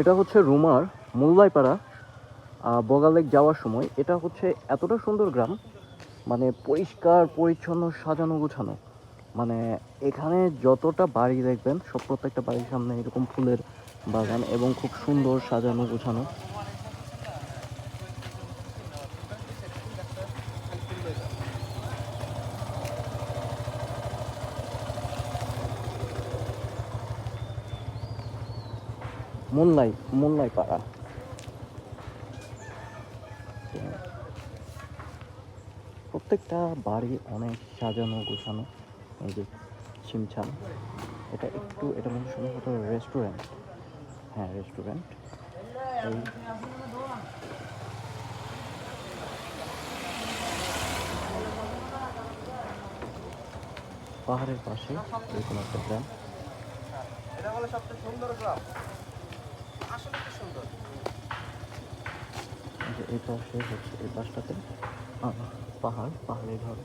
এটা হচ্ছে রুমার মোল্লাইপাড়া বগালেক যাওয়ার সময়। এটা হচ্ছে এতটা সুন্দর গ্রাম মানে পরিষ্কার, পরিচ্ছন্ন, সাজানো, গোছানো। মানে এখানে যতটা বাড়ি দেখবেন, সব প্রত্যেকটা বাড়ির সামনে এরকম ফুলের বাগান এবং খুব সুন্দর সাজানো, গোছানো। মোল্লাই মোল্লাই পাড়া। প্রত্যেকটা বাড়ি অনেক সাজানো গোছানো, এই যে ছিমছাম, এটা একটু, এটা মনে সম্ভবত রেস্টুরেন্ট হ্যাঁ রেস্টুরেন্ট এই পাহাড়ের পাশে এরকম একটা গ্রাম। এটা হলো সবচেয়ে সুন্দর গ্রাম। যে এই পাশে হচ্ছে এই পাশটাতে পাহাড় পাহাড়ে ঘর।